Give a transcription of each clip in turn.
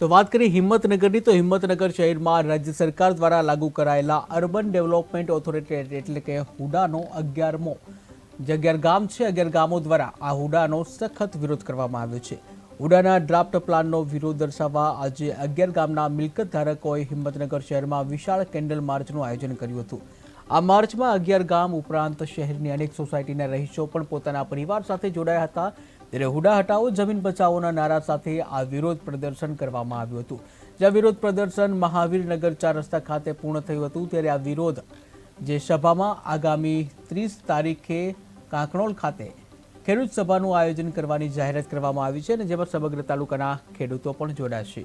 તો વાત કરી હિંમતનગરની, તો હિંમતનગર શહેરમાં રાજ્ય સરકાર દ્વારા લાગુ કરાયેલા અર્બન ડેવલપમેન્ટ ઓથોરિટી એટલે કે હુડાનો અગિયારમો, જે અગિયાર ગામ છે, અગિયાર ગામો દ્વારા આ હુડાનો સખત વિરોધ કરવામાં આવ્યો છે. હુડાના ડ્રાફ્ટ પ્લાનનો વિરોધ દર્શાવવા આજે અગિયાર ગામના મિલકત ધારકોએ હિંમતનગર શહેરમાં વિશાળ કેન્ડલ માર્ચનું આયોજન કર્યું હતું. આ માર્ચમાં અગિયાર ગામ ઉપરાંત શહેરની અનેક સોસાયટીના રહીશો પણ પોતાના પરિવાર સાથે જોડાયા હતા. ત્યારે હુડા હટાવો, જમીન બચાવોના નારા સાથે આ વિરોધ પ્રદર્શન કરવામાં આવ્યું હતું. જ્યાં વિરોધ પ્રદર્શન મહાવીરનગર ચાર રસ્તા ખાતે પૂર્ણ થયું હતું, ત્યારે આ વિરોધ જે સભામાં આગામી ત્રીસ તારીખે કાંકણોલ ખાતે ખેડૂત સભાનું આયોજન કરવાની જાહેરાત કરવામાં આવી છે અને જેમાં સમગ્ર તાલુકાના ખેડૂતો પણ જોડાશે.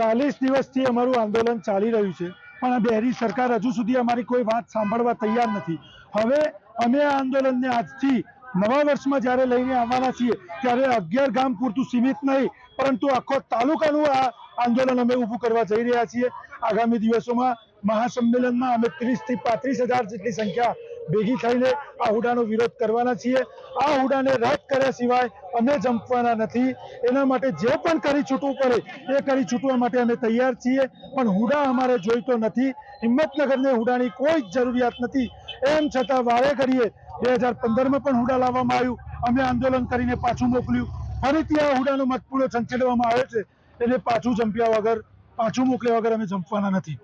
ચાલીસ દિવસથી અમારું આંદોલન ચાલી રહ્યું છે. પણ આ બેરી સરકાર હજુ સુધી અમારી કોઈ વાત સાંભળવા તૈયાર નથી. હવે અમે આ આંદોલનને આજથી નવા વર્ષમાં જ્યારે લઈને આવવાના છીએ, ત્યારે અગિયાર ગામ પૂરતું સીમિત નહીં, પરંતુ આખો તાલુકાનું આ આંદોલન અમે ઊભું કરવા જઈ રહ્યા છીએ. આગામી દિવસોમાં મહાસંમેલનમાં અમે ત્રીસથી પાંત્રીસ હજાર જેટલી સંખ્યા ભેગી થઈને આ હુડાનો વિરોધ કરવાના છીએ. આ હુડાને રદ કર્યા સિવાય અમે જંપવાના નથી. એના માટે જે પણ કરી છૂટવું પડે, એ કરી છૂટવા માટે અમે તૈયાર છીએ. પણ હુડા અમારે જોઈતો નથી. હિંમતનગરને હુડાની કોઈ જ જરૂરિયાત નથી. એમ છતાં વારે કરીએ બે હજાર પંદરમાં પણ હુડા લાવવામાં આવ્યું. અમે આંદોલન કરીને પાછું મોકલ્યું. ફરીથી આ હુડાનો મતપૂરો સંચેડવામાં આવે છે. એને પાછું જંપ્યા વગર, પાછું મોકલ્યા વગર અમે જંપવાના નથી.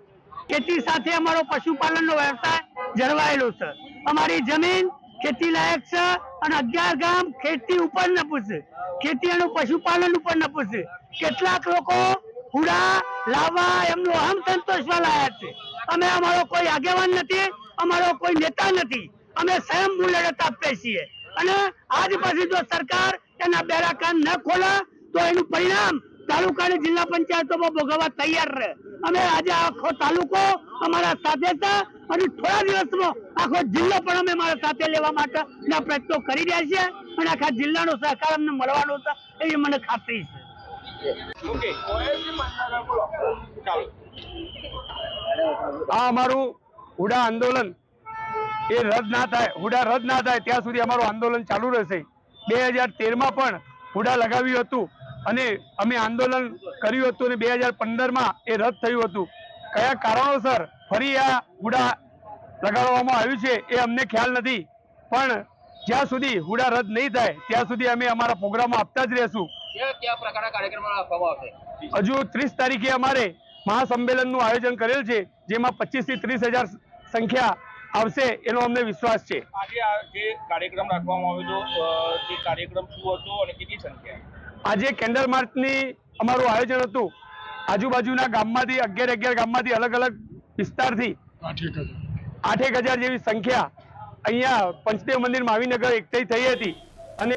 ખેતી સાથે અમારો પશુપાલનનો વ્યવસાય જળવાયેલો છે. અમારી જમીન ખેતી લાયક છે અને અગિયાર ગામ ખેતી ઉપર ન છે. ખેતી અને પશુપાલન ઉપર ન છે. કેટલાક લોકો હુડા લાવવા એમનું અહમ સંતોષવા લાયા છે. અમે અમારો કોઈ આગેવાન નથી, અમારો કોઈ નેતા નથી. અમે સ્વયં લડત આપીએ છીએ. અને આજ પછી જો સરકાર એના બેરા કાન ન ખોલે, તો એનું પરિણામ તાલુકા અને જિલ્લા પંચાયતોમાં ભોગવવા તૈયાર રહે. અમે આજે આખો તાલુકો અમારા સાથે હતા અને થોડા દિવસમાં આખો જિલ્લો પણ અમે મારા સાથે લેવા માટે પ્રયત્નો કરી રહ્યા છીએ અને આખા જિલ્લાનો સહકાર અમને મળવાનો છે એવી મને ખાતરી છે. આ અમારું હુડા આંદોલન. એ રદ ના થાય હુડા રદ ના થાય ત્યાં સુધી અમારું આંદોલન ચાલુ રહેશે. બે હજાર તેરમાં પણ હુડા લગાવ્યું હતું. અને અમે આંદોલન કર્યું હતું અને બે હજાર પંદરમાં એ રદ થયું હતું. કયા કારણોસર ફરી આ હુડા લગાડવામાં આવ્યું છે એ અમને ખ્યાલ નથી. પણ જ્યાં સુધી હુડા રદ નહીં થાય ત્યાં સુધી અમે અમારા પ્રોગ્રામો આપતા જ રહેશું. હજુ ત્રીસ તારીખે અમારે મહાસંમેલનનું આયોજન કરેલ છે જેમાં પચીસથી ત્રીસ હજાર સંખ્યા આવશે એનો અમને વિશ્વાસ છે. આજે જે કાર્યક્રમ રાખવામાં આવ્યો હતો તે કાર્યક્રમ શું હતો અને કેટલી સંખ્યા? આજે કેન્ડલ માર્ચની અમારું આયોજન હતું. આજુબાજુના ગામમાંથી, અગિયાર અગિયાર ગામમાંથી અલગ અલગ વિસ્તારથી આઠેક હજાર જેવી સંખ્યા અહીંયા પંચદેવ મંદિર માવીનગર એકઠી થઈ હતી. અને